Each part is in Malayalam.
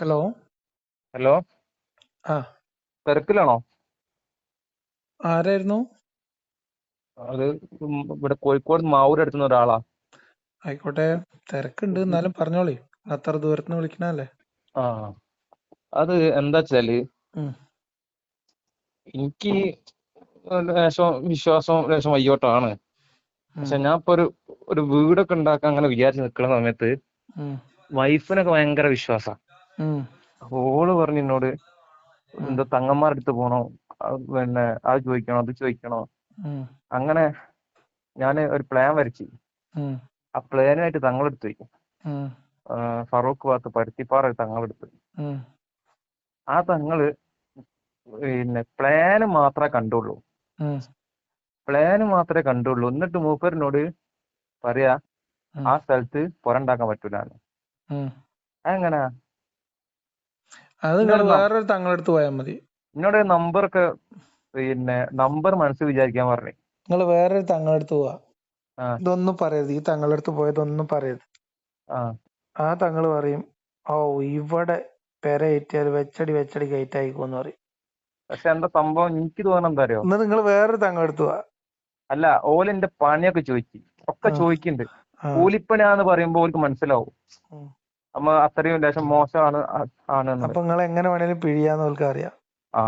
ഹലോ ഹലോ ആ തിരക്കിലാണോ? ആരായിരുന്നു? അത് ഇവിടെ കോഴിക്കോട് മാവൂർ അടുത്തുന്ന ഒരാളാ. ആയിക്കോട്ടെ തിരക്കുണ്ട്. എന്നാലും പറഞ്ഞോളി. അത്ര ദൂരത്തുനിന്ന് വിളിക്കണല്ലേ ആ അത് എന്താ വെച്ചാൽ. എനിക്ക് ലേശം വിശ്വാസം ലേശം വയ്യോട്ടാണ്. പക്ഷെ ഞാൻ ഇപ്പൊ ഒരു ഒരു വീടൊക്കെ ഉണ്ടാക്കാൻ അങ്ങനെ വിചാരിച്ച് നിൽക്കുന്ന സമയത്ത്. വൈഫിനൊക്കെ ഭയങ്കര വിശ്വാസാ. ഓൾ പറഞ്ഞു എന്നോട് എന്താ തങ്ങന്മാരുടെ അടുത്ത് പോണോ? അത് പിന്നെ അത് ചോദിക്കണോ? അത് ചോദിക്കണോ? അങ്ങനെ ഞാൻ ഒരു പ്ലാൻ വരച്ചു. ആ പ്ലാനായിട്ട് തങ്ങളെടുത്ത് പോയി. ഫറൂഖ് ഭാഗത്ത് പരുത്തിപ്പാറ തങ്ങളെടുത്ത്. ആ തങ്ങൾ പിന്നെ പ്ലാന് മാത്രമേ കണ്ടുള്ളൂ. പ്ലാന് മാത്രമേ കണ്ടുള്ളൂ. എന്നിട്ട് മൂപ്പരിനോട് പറയാ ആ സ്ഥലത്ത് പുറണ്ടാക്കാൻ പറ്റൂലെന്ന്. അതെങ്ങനാ? അത് നിങ്ങൾ വേറൊരു തങ്ങളെടുത്ത് പോയാൽ മതി. എന്നോട് നമ്പറൊക്കെ പിന്നെ നമ്പർ മനസ്സിൽ വിചാരിക്കാൻ പറഞ്ഞു. നിങ്ങൾ വേറൊരു തങ്ങളെടുത്ത് പോവാ. ഇതൊന്നും പറയരുത്. ഈ തങ്ങളെടുത്ത് പോയതൊന്നും പറയരുത്. ആ. ആ തങ്ങൾ പറയും ഓ ഇവിടെ പെര ഏറ്റിയാൽ വെച്ചടി വെച്ചടി കയറ്റായിക്കോന്ന് പറയും. പക്ഷെ എന്താ സംഭവം? എനിക്ക് തോന്നണം എന്താ അറിയോ എന്നാ നിങ്ങൾ വേറൊരു തങ്ങളടുത്ത് പോവാ. അല്ല ഓലെന്റെ പണിയൊക്കെ ചോദിച്ചു ഒക്കെ. ചോദിക്കുന്നുണ്ട്. കൂലിപ്പണിയാന്ന് പറയുമ്പോ ഓർക്ക് മനസ്സിലാവും. ഉം. അമ്മ അത്രയും ലേശം മോശമാണ് ആണ്. അപ്പൊ നിങ്ങൾ എങ്ങനെ വേണേലും പിഴിയാന്ന് അവർക്ക് അറിയാം. ആ.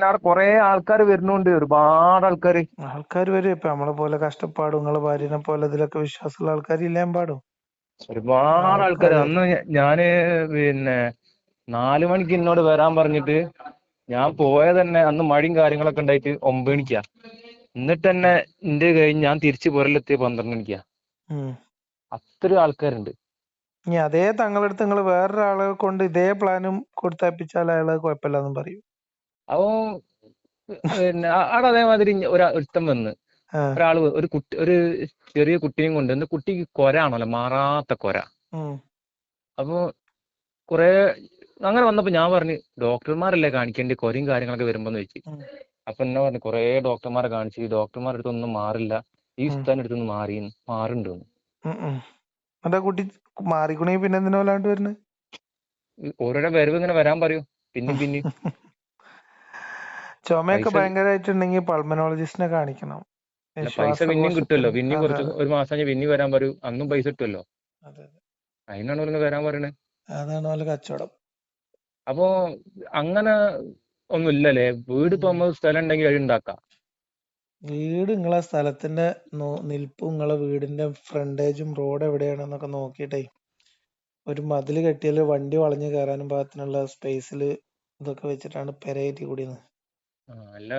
അവിടെ കുറെ ആൾക്കാർ വരുന്നുണ്ട് ഒരുപാട് ആൾക്കാർ ആൾക്കാർ വരും ഇപ്പൊ. നമ്മളെ പോലെ കഷ്ടപ്പാടും നിങ്ങളെ ഭാര്യനെ പോലെ ഇതിലൊക്കെ വിശ്വാസമുള്ള ആൾക്കാർ ഇല്ലാൻ പാടും. ഒരുപാട് ആൾക്കാർ അന്ന് ഞാൻ ഞാൻ പിന്നെ നാല് മണിക്ക് എന്നോട് വരാൻ പറഞ്ഞിട്ട് ഞാൻ പോയത് തന്നെ അന്ന് മഴയും കാര്യങ്ങളൊക്കെ ഉണ്ടായിട്ട് ഒമ്പത് മണിക്കാ. എന്നിട്ട് തന്നെ എന്റെ കഴിഞ്ഞ് ഞാൻ തിരിച്ചു പുറലെത്തിയ പന്ത്രണ്ട് മണിക്കാ. അത്രയും ആൾക്കാരുണ്ട് ഇനി അതേ തങ്ങളടുത്ത് നിങ്ങൾ വേറൊരാളെ കൊണ്ട് ഇതേ പ്ലാനും കൊടുത്തയപ്പിച്ചാൽ അയാൾ കുഴപ്പമില്ലെന്നും പറയും അപ്പൊ പിന്നെ അവിടെ അതേമാതിരി ഒരാ ഒരുത്തൻ വന്ന്. ഒരാൾ ഒരു കുട്ടി ഒരു ചെറിയ കുട്ടിയും കൊണ്ട് എന്നിട്ട് കുട്ടിക്ക് കൊര ആണല്ലോ മാറാത്ത കൊര. അപ്പൊ കുറെ അങ്ങനെ വന്നപ്പോ ഞാൻ പറഞ്ഞു ഡോക്ടർമാരല്ലേ കാണിക്കേണ്ടി കൊരയും കാര്യങ്ങളൊക്കെ വരുമ്പോന്ന് വെച്ച്. അപ്പൊ എന്നെ പറഞ്ഞു കുറെ ഡോക്ടർമാരെ കാണിച്ചു ഈ ഡോക്ടർമാരുടെ അടുത്തൊന്നും മാറില്ല ഈ. ഉസ്താദിന്റെ അടുത്തൊന്നും മാറി ഉം. എന്നിട്ട് ആ കുട്ടി? പിന്നെ എന്തിനാ വല്ലാണ്ട് വരുന്നത് ഓരോരുടെ വരവ് ഇങ്ങനെ വരാൻ പറയൂ. പിന്നെയും പിന്നെ ചുമയൊക്കെ ഭയങ്കരമായിട്ടുണ്ടെങ്കിൽ പൾമനോളജിസ്റ്റിനെ കാണിക്കണം. പൈസ പിന്നെയും കിട്ടുമല്ലോ പിന്നെയും കുറച്ച് ഒരു മാസം പിന്നെയും വരാൻ പറയൂ. അന്നും പൈസ കിട്ടുമല്ലോ അതെ, അതെ. അതിനാണ് ഓരോന്ന് വരാൻ പറയണേ. അതാണ് കച്ചവടം. അപ്പോ അങ്ങനെ ഒന്നും ഇല്ലല്ലേ വീട് ഇപ്പൊ. നമ്മൾ സ്ഥലം ഉണ്ടെങ്കിൽ അത് ഉണ്ടാക്കാം. വീട് നിങ്ങളെ സ്ഥലത്തിന്റെ നോ- നിൽപ്പും നിങ്ങളെ വീടിന്റെ ഫ്രണ്ടേജും റോഡ് എവിടെയാണെന്നൊക്കെ നോക്കിയിട്ടേ ഒരു മതിൽ കെട്ടിയാൽ വണ്ടി വളഞ്ഞു കയറാനും പാകത്തിനുള്ള സ്പേസിൽ ഇതൊക്കെ വെച്ചിട്ടാണ് പെരയേറ്റി കൂടിയത്. ആ, അല്ല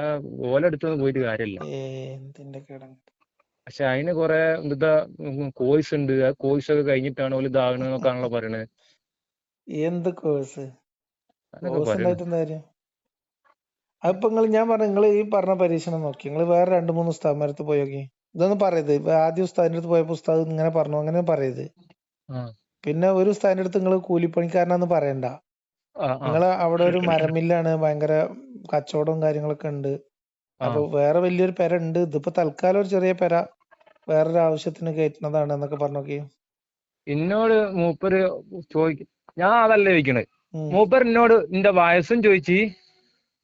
ഓലെടുത്തൊന്നും പോയിട്ട് കാര്യമില്ല ഏ എന്തിന്റെ കിടങ്ങ് പക്ഷെ അതിന് കുറെ എന്താ കോഴ്സ് ഉണ്ട്. ആ കോഴ്സ് ഒക്കെ കഴിഞ്ഞിട്ടാണ് ഓൽ ഇതാകണെന്നൊക്കെയാണല്ലോ പറയണത്. എന്ത് കോഴ്സ് അതൊക്കെ കോഴ്സ് പറയണ. ഉണ്ടായിട്ട് എന്താ കാര്യം? അതിപ്പോ നിങ്ങൾ ഞാൻ പറഞ്ഞു നിങ്ങൾ ഈ പറഞ്ഞ പരീക്ഷണം നോക്കി. നിങ്ങൾ വേറെ രണ്ട് മൂന്ന് ഉസ്താദ്മാരത്ത് പോയി നോക്കി. ഇതൊന്നും പറയരുത്. ഇപ്പൊ ആദ്യം ഉസ്താദിന്റെ അടുത്ത് പോയപ്പോ ഉസ്താദ് ഇങ്ങനെ പറഞ്ഞു അങ്ങനെ പറയരുത്. പിന്നെ ഒരു ഉസ്താദിന്റെ അടുത്ത് നിങ്ങൾ കൂലിപ്പണിക്കാരനാന്ന് പറയണ്ട. നിങ്ങൾ അവിടെ ഒരു മരമില്ലാണ് ഭയങ്കര കച്ചവടവും കാര്യങ്ങളൊക്കെ ഉണ്ട്. അപ്പൊ വേറെ വലിയൊരു പെര ഉണ്ട് ഇതിപ്പോ തൽക്കാലം ഒരു ചെറിയ പെര വേറൊരു ആവശ്യത്തിന് കയറ്റുന്നതാണ് എന്നൊക്കെ പറഞ്ഞു നോക്കി. എന്നോട് മൂപ്പര് ചോദിക്കും ഞാൻ അതല്ല ചോദിക്കണേ. മൂപ്പര് മൂപ്പർ എന്നോട് എന്റെ വയസ്സും ചോദിച്ചു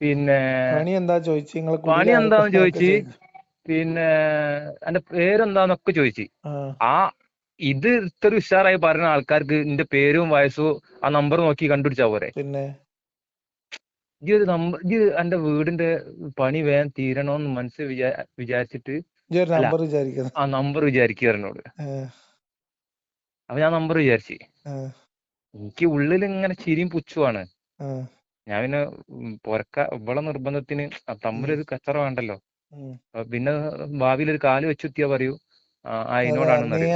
പിന്നെ പണി എന്താ ചോദിച്ചു? പണി എന്താന്ന് ചോദിച്ച്. പിന്നെ എന്റെ പേരെന്താന്നൊക്കെ ചോദിച്ചു. ആ, ഇത് ഇത്ര ഉഷാറായി പറയുന്ന ആൾക്കാർക്ക് എന്റെ പേരും വയസ്സും ആ നമ്പർ നോക്കി കണ്ടുപിടിച്ചാ പോരെ. പിന്നെ? ഈ ഒരു നമ്പർ ഈ എന്റെ വീടിന്റെ പണി വേഗം തീരണോന്ന് മനസ്സിൽ വിചാ വിചാരിച്ചിട്ട് ആ നമ്പർ വിചാരിക്കുക എന്നോട് അപ്പൊ ഞാൻ നമ്പർ വിചാരിച്ചു. എനിക്ക് ഉള്ളിൽ ഇങ്ങനെ ചിരിയും പുച്ഛുമാണ് ഞാൻ പിന്നെ പൊരക്ക ഇവളെ നിർബന്ധത്തിന് തമ്മിലൊരു കച്ചറ വേണ്ടല്ലോ. പിന്നെ ഭാവിയിൽ ഒരു കാൽ വെച്ചുത്തിയാ പറയൂ. അതിനോടാണെന്ന് പറയും.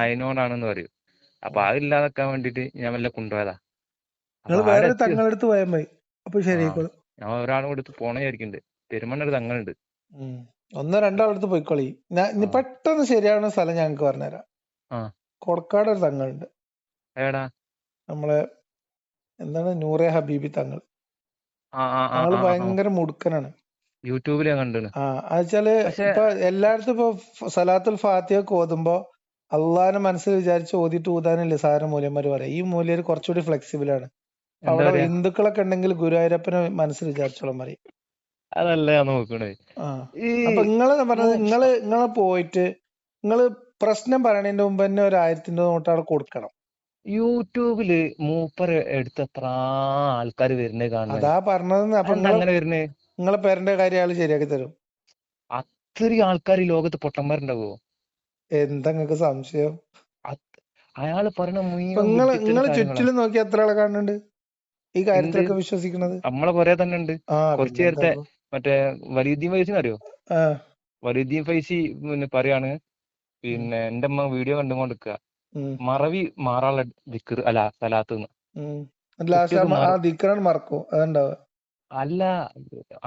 അതിനോടാണെന്ന് പറയൂ. അപ്പൊ അതില്ലാതാക്കാൻ വേണ്ടിട്ട് ഞാൻ വല്ല കൊണ്ടുപോയതാ. തങ്ങളടുത്ത് പോയാൽ മതി. അപ്പൊ ശരിയായിക്കോളും. ഞാൻ ഒരാളും എടുത്ത് പോണ പെരുമണ്ണൊരു തങ്ങളുണ്ട്. ഒന്നോ രണ്ടോ അടുത്ത് പോയിക്കോളി. പെട്ടെന്ന് ശരിയാവുന്ന സ്ഥലം ഞങ്ങൾക്ക് പറഞ്ഞുതരാം. കൊടക്കാട് ഒരു തങ്ങളുണ്ട്. നമ്മളെ എന്താണ് നൂറെ ഹബീബി തങ്ങൾ. ആൾ ഭയങ്കര മുടുക്കനാണ്. യൂട്യൂബിൽ ഞാൻ കണ്ടിന്. ആ അത് വെച്ചാൽ ഇപ്പൊ എല്ലായിടത്തും ഇപ്പൊ സലാത്തുൽ ഫാത്തിഹ ഓതുമ്പോ അള്ളാനെ മനസ്സിൽ വിചാരിച്ച് ഓതിട്ട് ഊതാനല്ലേ സാധാരണ മൂല്യന്മാര് പറയാം. ഈ മൂല്യര് കുറച്ചുകൂടി ഫ്ലെക്സിബിൾ ആണ്. അവിടെ ഹിന്ദുക്കളൊക്കെ ഉണ്ടെങ്കിൽ ഗുരുവായൂരപ്പനെ മനസ്സിൽ വിചാരിച്ചോളം പറയും. അതല്ല നോക്കണേ. അപ്പൊ നിങ്ങൾ പറഞ്ഞത് നിങ്ങൾ നിങ്ങൾ പോയിട്ട് നിങ്ങൾ പ്രശ്നം പറയണതിന്റെ മുമ്പ് തന്നെ ഒരു ആയിരത്തിന്റെ നോട്ട് അവിടെ കൊടുക്കണം. യൂട്യൂബിൽ മൂപ്പർ എടുത്ത് എത്ര ആൾക്കാർ വരുന്നത് കാണുന്നത്. അതാ പറഞ്ഞത് അപ്പൊ അങ്ങനെ വരുന്നത് നിങ്ങളെ പേരന്റെ കാര്യം ആൾ ശരിയാക്കി തരും. അത്രയും ആൾക്കാർ ഈ ലോകത്ത് പൊട്ടന്മാരുണ്ടാവോ? എന്താ നിങ്ങക്ക് സംശയം? അയാൾ പറയണ മുഴുവൻ നിങ്ങൾ വിഡ്ഢിത്തരം നിങ്ങൾ കാര്യങ്ങളാ. ചുറ്റിലും നോക്കി എത്ര ആളെ കാണുന്നുണ്ട്? ഈ കാര്യത്തിലൊക്കെ വിശ്വസിക്കണത്? നമ്മളെ കൊറേ തന്നെ ഉണ്ട്. ആ കുറച്ചു പിന്നെന്താ നേരത്തെ ഇപ്പൊ? മറ്റേ വലീദ്ദീൻ ഫൈസിനെ അറിയോ? ആ. വലീദ്ദീൻ ഫൈസി പിന്നെ പറയാണ് പിന്നെ എന്റെ അമ്മ വീഡിയോ കണ്ടുകൊണ്ടിരിക്കുക മറവി മാറാനുള്ള ദിക്കർ അല്ല സലാത്ത് മറക്കും. അതുണ്ടാവുക അല്ല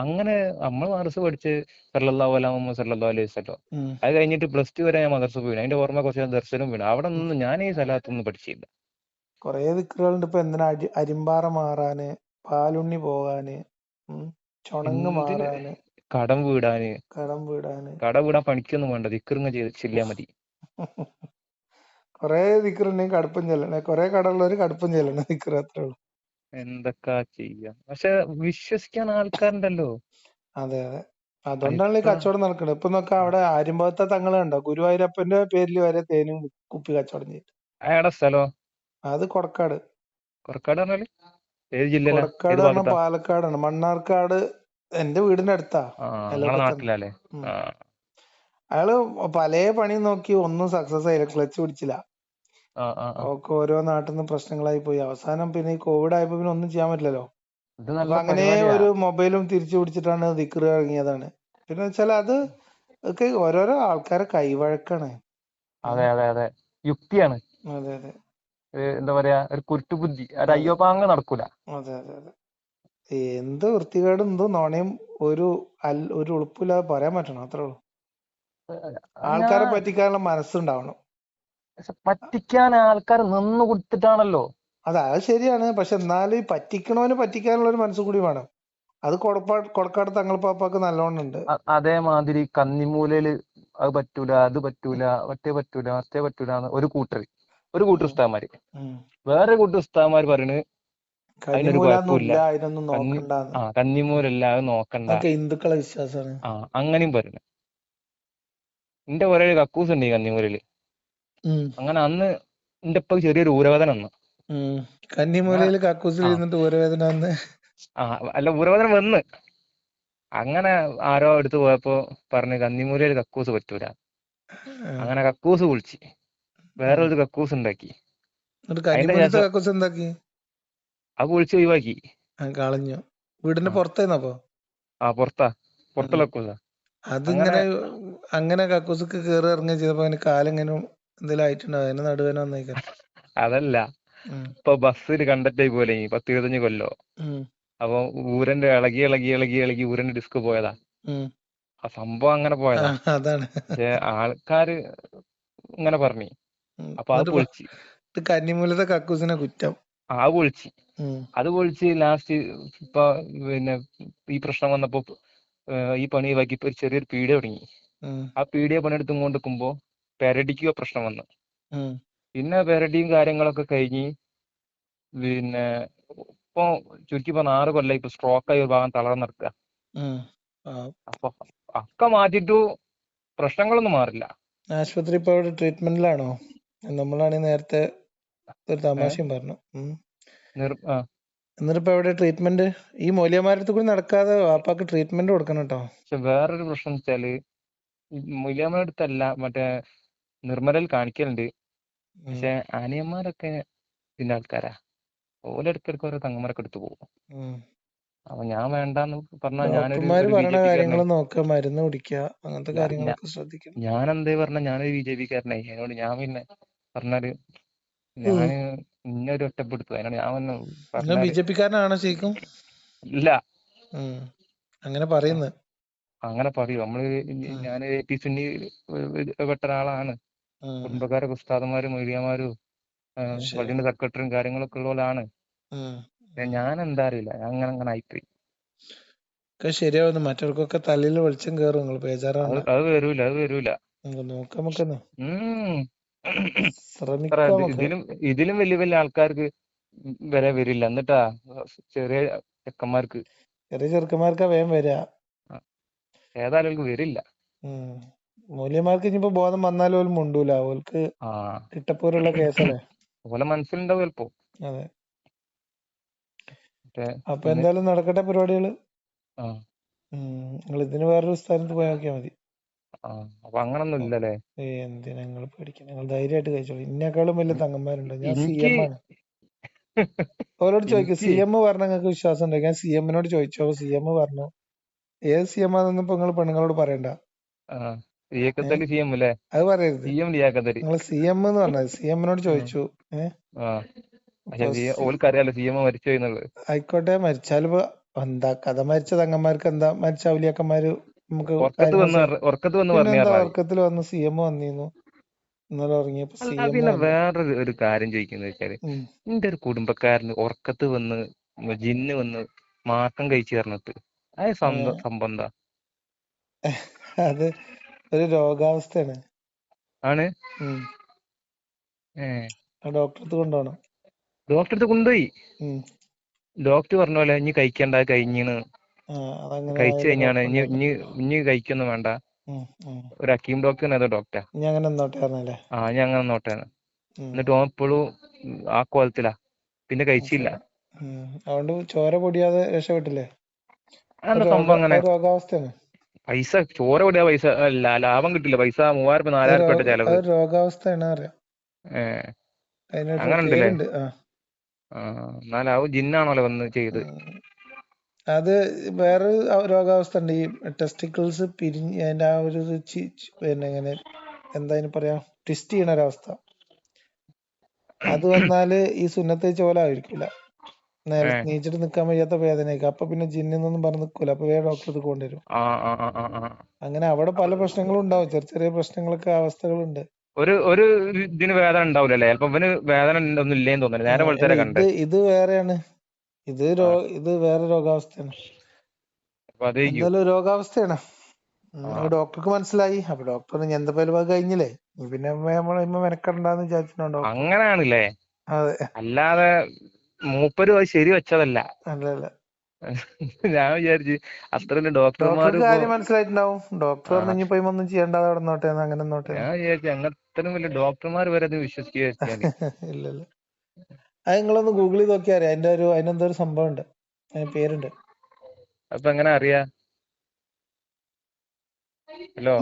അങ്ങനെ നമ്മൾ മദ്രസ പഠിച്ച് സല്ലല്ലാഹു അലൈഹി മുഹമ്മദ് സല്ലല്ലാഹു അലൈഹി വസല്ലം. അത് കഴിഞ്ഞിട്ട് പ്ലസ് ടു വരെ ഞാൻ മദ്രസ പോയി അതിന്റെ ഓർമ്മ കുറച്ച് ദർശനം വീണു അവിടെ നിന്ന് ഞാൻ ഈ സലാത്തൊന്നും പഠിച്ചില്ല. കൊറേ ദിക്കറുകളുണ്ട്. ഇപ്പൊ എന്തിനാ അരി അരിമ്പാറ മാറാന് പാലുണ്ണി പോകാന് ചൊണങ്ങ് മാറാന് കടം വീടാന്. കടം വീടാന്. കടം വീടാൻ പണിക്കൊന്നും വേണ്ട. ദിക്കറിങ്ങ ചെയ്ത് ചെല്ലിയാ മതി. കൊറേ ദിക്കറുണ്ടെങ്കിൽ കടുപ്പം ചെല്ലണേ. കൊറേ കടമുള്ളവര് കടുപ്പം ചെല്ലണേ ദിക്കറ് അത്രേ ഉള്ളൂ. എന്തൊക്കെ ചെയ്യാം? പക്ഷെ വിശ്വസിക്കാൻ ആൾക്കാരുണ്ടല്ലോ. അതെ അതെ. അതുകൊണ്ടാണ് ഈ കച്ചവടം നടക്കുന്നത് ഇപ്പൊ നോക്കാം അവിടെ ആര്യമ്പത്തെ തങ്ങൾ കണ്ടോ? ഗുരുവായൂരപ്പന്റെ പേരിൽ വരെ തേനും കുപ്പി കച്ചവടം ചെയ്തു. അയാടെ സ്ഥലോ? അത് കൊടക്കാട്. കൊടക്കാട് പറഞ്ഞാൽ ഏത് ജില്ലയിലാ? കൊടക്കാട് പറഞ്ഞ പാലക്കാടാണ്. മണ്ണാർക്കാട് എന്റെ വീടിന്റെ അടുത്താ. അയാൾ പല പണി നോക്കി ഒന്നും സക്സസ് ആയില്ല. ക്ലച്ച് പിടിച്ചില്ല. ഒക്കെ ഓരോ നാട്ടിൽ നിന്ന് പ്രശ്നങ്ങളായി പോയി. അവസാനം പിന്നെ ഈ കോവിഡ് ആയപ്പോ പിന്നെ ഒന്നും ചെയ്യാൻ പറ്റില്ലല്ലോ. അങ്ങനെ ഒരു മൊബൈലും തിരിച്ചു പിടിച്ചിട്ടാണ് ദിക്കർ ഇറങ്ങിയതാണ്. പിന്നെ വെച്ചാൽ അത് ഒക്കെ ഓരോരോ ആൾക്കാരെ കൈവഴക്കാണ്. അതെ അതെ അതെ. യുക്തിയാണ്. അതെ അതെ. എന്താ പറയാ ഒരു കുരുട്ടുബുദ്ധി. ഒരു അയ്യോപാങ്ങ് നടക്കൂല. അതെ അതെ അതെ. എന്ത് വൃത്തികേടും എന്തോ നോണയും ഒരു ഒരു ഉളുപ്പില്ലാതെ പറയാൻ പറ്റണം. അത്രേ ഉള്ളൂ. ആൾക്കാരെ പറ്റിക്കാനുള്ള മനസ്സുണ്ടാവണം. പറ്റിക്കാൻ ആൾക്കാർ നിന്ന് കൊടുത്തിട്ടാണല്ലോ. അതെ അത് ശരിയാണ്. പക്ഷെ എന്നാലും ഈ പറ്റിക്കണവന് പറ്റിക്കാനുള്ള ഒരു മനസ്സ് കൂടി വേണം. അത് കൊടക്കാട് തങ്ങൾപ്പാപ്പാക്ക് നല്ലോണം ഉണ്ട് അ- അതേമാതിരി കന്നിമൂലയിൽ അത് പറ്റൂല അത് പറ്റൂല മറ്റേ പറ്റൂല മറ്റേ പറ്റൂല ഒരു കൂട്ടർ. ഒരു കൂട്ടർ ഉസ്താമാര് ഉസ്താദ്മാര് വേറെ കൂട്ടർ ഉസ്താദ്മാര് പറയണ് അതിനൊരു കുഴപ്പമില്ല. ആ കന്നിമൂലല്ല അത് നോക്കണ്ട. ഹിന്ദുക്കളെ വിശ്വാസമാണ്. ആ അങ്ങനെയും പറയുന്നു എന്റെ ഒരേ കക്കൂസ് ഉണ്ട് ഈ കന്നിമൂലയിൽ. അങ്ങനെ അന്ന് എന്റെ ഇപ്പൊ ചെറിയൊരു ഊരവേദന വന്നു. കന്നിമൂലയിൽ കക്കൂസിൽ ഇരുന്നിട്ട് ഊരവേദന വന്ന്. ആ അല്ല ഊരവേദന വന്ന്. അങ്ങനെ ആരോ എടുത്തു പോയപ്പോ പറഞ്ഞു കന്നിമൂലയിൽ കക്കൂസ് പറ്റൂല. അങ്ങനെ കക്കൂസ് കുളിച്ച് വേറെ ഒരു കക്കൂസ് ഉണ്ടാക്കി. കക്കൂസ് എന്താക്കി? അത് കുളിച്ച് ഒഴിവാക്കി. കളഞ്ഞു. വീടിന്റെ പുറത്തേന്നപ്പോ ആ പുറത്താ. പുറത്തുള്ള കക്കൂസാ. അതിങ്ങനെ അങ്ങനെ കക്കൂസ് കേറി ഇറങ്ങി ചെയ്തപ്പോ കാലിങ്ങനെ എന്തെങ്കിലും ആയിട്ടുണ്ടോ. അതിന്റെ നടുവേന വന്നേക്കാരം അതല്ല. ഇപ്പൊ ബസ്സിൽ കണ്ടക്ടർ പോലെ പത്ത് ഇരുപത്തഞ്ച് കൊല്ലോ. അപ്പൊ ഊരന്റെ ഇളകി ഇളകി ഇളകി ഇളകി ഊരന്റെ ഡിസ്ക് പോയതാ. ആ സംഭവം അങ്ങനെ പോയതാ. അതാണ്. ആൾക്കാര് ഇങ്ങനെ പറഞ്ഞു. അപ്പൊ അത് പൊളിച്ചു. ഇത് കന്നിമൂലത്തെ കക്കൂസിനെ കുറ്റം. ആ പൊളിച്ച്. അത് പൊളിച്ച് ലാസ്റ്റ് ഇപ്പൊ പിന്നെ ഈ പ്രശ്നം വന്നപ്പോ ഈ പണി ഇപ്പൊ ചെറിയൊരു പീഡിയ തുടങ്ങി. ആ പീഡിയ പണിയെടുത്തും കൊണ്ട് നിൽക്കുമ്പോ പെരടിക്ക് പ്രശ്നം വന്നു. പിന്നെ പെരടിയും കാര്യങ്ങളൊക്കെ കഴിഞ്ഞ് പിന്നെ ഇപ്പൊ ചുരുക്കി പറഞ്ഞ ആറ് കൊല്ലം ഇപ്പൊ സ്ട്രോക്ക് ആയി ഒരു ഭാഗം തളർന്ന് നടക്കുക. ആ, അപ്പൊ ഒക്കെ മാറ്റിട്ടു പ്രശ്നങ്ങളൊന്നും മാറില്ല. ആശുപത്രി ഇപ്പൊ അവിടെ ട്രീറ്റ്മെന്റിലാണോ നമ്മളാണെങ്കിൽ നേരത്തെ ഒരു തമാശയും പറഞ്ഞു. എന്നിട്ടിപ്പോ എവിടെ ട്രീറ്റ്മെന്റ് ഈ മൂല്യമാരത്ത് കൂടി നടക്കാതെ വാപ്പാക്ക് ട്രീറ്റ്മെന്റ് കൊടുക്കണം കേട്ടോ. പക്ഷെ വേറൊരു പ്രശ്നം വെച്ചാൽ മൂല്യമാരടുത്തല്ല മറ്റേ നിർമ്മലയിൽ കാണിക്കലുണ്ട്. പക്ഷെ അനിയന്മാരൊക്കെ ഇതിന്റെ ആൾക്കാരാ. ഓലെടുക്കെടുക്ക് ഓരോ തങ്ങന്മാരൊക്കെ എടുത്തു പോകും. അപ്പൊ ഞാൻ വേണ്ടാന്ന് പറഞ്ഞാൽ ഞാനൊരു ഞാൻ എന്തേ പറഞ്ഞ ഞാനൊരു ബി ജെ കാരനായി. അതിനോട് ഞാൻ പിന്നെ പറഞ്ഞാൽ ഞാൻ ഇന്ന ഒരു ഒറ്റപ്പെടുത്തു. അതിനോട് ഞാൻ വന്ന് ബി ജെ പിക്കാരനാണോ ശരിക്കും? ഇല്ല. അങ്ങനെ പറയുന്നു. അങ്ങനെ പറയൂ. നമ്മൾ. ഞാൻ എ പി സുന്നി പെട്ട ഒരാളാണ്. കുടുംബക്കാരൊക്കെ ഉസ്താദന്മാരും മൊയ്ലിയാമാരും വലിയ സെക്രട്ടറിയും കാര്യങ്ങളൊക്കെ ഉള്ളവരാണ് പക്ഷെ ഞാൻ എന്താ അറിയില്ല. അങ്ങനെ അങ്ങനെ ആയിപ്പോയി. ശരിയാവുന്നു. മറ്റവർക്കൊക്കെ തലയിൽ വെളിച്ചം കയറും നിങ്ങൾ അത് ബേജാറാവണ്ട അത് വരൂല അത് വരൂല. നോക്കാം നമുക്കെന്ന്. ഇതിലും ഇതിലും വലിയ വലിയ ആൾക്കാർക്ക് വരെ വരില്ല. എന്നിട്ടാ ചെറിയ ചെക്കന്മാർക്ക്. ചെറിയ ചെറുക്കന്മാർക്കാ വേഗം വരിക ഏതായാലും വരില്ല. ഉം മൂല്യന്മാർക്ക് ഇനിയിപ്പോ ബോധം വന്നാലും ഓൽ മുണ്ടൂല. ഓൽക്ക് ആ. കിട്ടപ്പോലുള്ള കേസല്ലേ? ഓലെ മനസ്സിലുണ്ടാവും ചിലപ്പോ അതെ. അപ്പൊ എന്തായാലും നടക്കട്ടെ പരിപാടികൾ. നിങ്ങൾ ഇതിന് വേറൊരു സ്ഥലത്ത് പോയി നോക്കിയാ മതി. ആ. അപ്പൊ അങ്ങനൊന്നും ഇല്ലല്ലേ? എന്തിനാ നിങ്ങൾ പേടിക്കുന്നത് നിങ്ങൾ ധൈര്യമായിട്ട് കഴിച്ചോളൂ. ഇന്നേക്കാളും വലിയ തങ്ങന്മാരുണ്ട്. ഞാൻ സി എം ആണ്. ഓരോട് ചോദിക്കും. സി എം പറഞ്ഞ നിങ്ങൾക്ക് വിശ്വാസം ഉണ്ടോ? ഞാൻ സി എമ്മിനോട് ചോദിച്ചോ. സി എം പറഞ്ഞു. ഏത് സി എം ആണെന്ന് ഇപ്പൊ നിങ്ങൾ പെണ്ണുങ്ങളോട് പറയണ്ട. ആ ലിയാഖത്തലി സി എം അല്ലേ അത് പറയരുത്. സി എം ലിയാഖത്തലി നിങ്ങൾ സി എം എന്ന് പറഞ്ഞത് സി എമ്മിനോട് ചോദിച്ചു. അപ്പൊ സി- എം മരിച്ചു എന്നുള്ളത് ആയിക്കോട്ടെ മരിച്ചാലിപ്പോ എന്താ? കഥ മരിച്ച തങ്ങന്മാർക്ക് എന്താ? മരിച്ച ഔലിയാക്കന്മാര് നമുക്ക് ഉറക്കത്തിൽ വന്ന് സി എം വന്നിരുന്നു ഇന്നലെ ഉറങ്ങിയപ്പോ പിന്നെ വേറൊരു ഒരു കാര്യം ചോദിക്കുന്നത് വെച്ചാൽ. എന്റെ ഒരു കുടുംബക്കാരന് ഉറക്കത്ത് വന്ന് ജിന്ന് വന്ന് മാർക്കം കഴിച്ചു പറഞ്ഞിട്ട് അത് സംബന്ധ? അത് ഒരു രോഗാവസ്ഥയാണ്. ആണ്? അടുത്ത് കൊണ്ടുപോകണം. ഡോക്ടറെ കൊണ്ടുപോയി. ഡോക്ടർ പറഞ്ഞ പോലെ ഇനി കഴിക്കണ്ട അതങ്ങനെ കഴിച്ചു കഴിഞ്ഞാണ്. ഇനി ഇനി ഇനി കഴിക്കൊന്നും വേണ്ട. ഒരു അക്കീം ഡോക്ടർ ഏതോ ഡോക്ടർ അങ്ങനെ നിന്നോട്ടെ ആ ഞാൻ അങ്ങനെ നോട്ടേന്ന് ഉം. എന്നിട്ട് ഓൻ ഇപ്പോഴും ആ കോലത്തിലാ. പിന്നെ കഴിച്ചില്ല. അതുകൊണ്ട് ചോര പൊടിയാതെ രക്ഷപ്പെട്ടില്ലേ? രോഗാവസ്ഥയാണ്. പൈസ ചോര പൊടിയാ പൈസ അല്ല ലാഭം കിട്ടില്ല പൈസ മൂവായിരം രൂപ നാലായിരം രൂപ ചെലവ്. രോഗാവസ്ഥയാണ് അറിയാം അങ്ങനെ ഉണ്ടല്ലേ ജിന്നാണല്ലോ വന്ന് ചെയ്ത്. അത് വേറെ രോഗാവസ്ഥ ഉണ്ട്. ഈ ടെസ്റ്റിക്കിൾസ് പിരിഞ്ഞ് അതിന്റെ ആ ഒരു പിന്നെ ഇങ്ങനെ എന്താ അതിന് പറയാ? ട്വിസ്റ്റ് ചെയ്യണ ഒരവസ്ഥ. അത് വന്നാൽ ഈ സുന്നത്തെ ചോല ആയിരിക്കില്ല നേരെ നീച്ചിട്ട് നിക്കാൻ വയ്യാത്ത വേദനയൊക്കെ. അപ്പൊ പിന്നെ ജിന്നൊന്നും പറഞ്ഞ് നിക്കൂല. അപ്പൊ വേറെ ഡോക്ടറെ അടുത്ത് കൊണ്ടുവരും. അങ്ങനെ അവിടെ പല പ്രശ്നങ്ങളും ഉണ്ടാവും. ചെറിയ ചെറിയ പ്രശ്നങ്ങളൊക്കെ അവസ്ഥകളുണ്ട്. ഒരു ഒരു ഇതിന് വേദന ഉണ്ടാവില്ലല്ലേ? ചിലപ്പോ ഇവന് വേദന ഒന്നും ഇല്ലേന്ന് തോന്നുന്നു നേരെ അല്ല വെളുത്തേരെ കണ്ട്. ഇത് വേറെയാണ്. ഇത് ഇത് വേറെ രോഗാവസ്ഥയാണ്. എന്തായാലും രോഗാവസ്ഥയാണ്. ഡോക്ടർക്ക് മനസ്സിലായി. അപ്പൊ ഡോക്ടർ എന്താ പരിപാടി കഴിഞ്ഞില്ലേ? പിന്നെ മെനക്കെടണ്ടെന്ന് വിചാരിച്ചിട്ടുണ്ടോ? ഡോക്ടർ അങ്ങനെയാണല്ലേ? അതെ. അല്ലാതെ മൂപ്പര് അത് ശരി വെച്ചതല്ല. ഞാൻ വിചാരിച്ചു അത്ര ഡോക്ടർമാര് ഡോക്ടർക്ക് ഇപ്പോ കാര്യം മനസ്സിലായിട്ടുണ്ടാവും. ഡോക്ടർ ഒന്നും ചെയ്യേണ്ടാതെ അവിടെ നോട്ടെ അങ്ങനെ ഞാൻ വിചാരിച്ചു അങ്ങനെ അത്രയും വലിയ ഡോക്ടർമാർ വരെ അത് വിശ്വസിക്കുക അത് നിങ്ങളൊന്ന് ഗൂഗിൾ ചെയ്ത് നോക്കിയാ അറിയാം. അതിന്റെ ഒരു അതിനെന്തോ ഒരു സംഭവം ഉണ്ട്. പേരുണ്ട്. അപ്പൊ എങ്ങനെ അറിയാ? ഹലോ.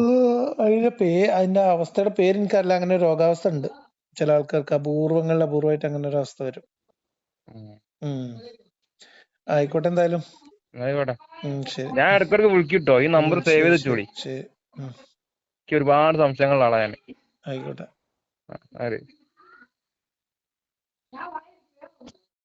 അതിന്റെ പേ അതിന്റെ അവസ്ഥയുടെ പേര് എനിക്കറിയില്ല. അങ്ങനെ രോഗാവസ്ഥ ഉണ്ട്. ചില ആൾക്കാർക്ക് അപൂർവങ്ങളിൽ അപൂർവമായിട്ട് അങ്ങനെ ഒരു അവസ്ഥ വരും. ആയിക്കോട്ടെ എന്തായാലും. ആയിക്കോട്ടെ. ഞാൻ ഇടയ്ക്കിടയ്ക്ക് വിളിക്കിട്ടോ. ഈ നമ്പർ സേവ് ചെയ്ത് ശരി വെച്ചോളി എനിക്ക് ഒരുപാട് സംശയങ്ങളുള്ള ആളാണ് ഞാൻ. ആയിക്കോട്ടെ.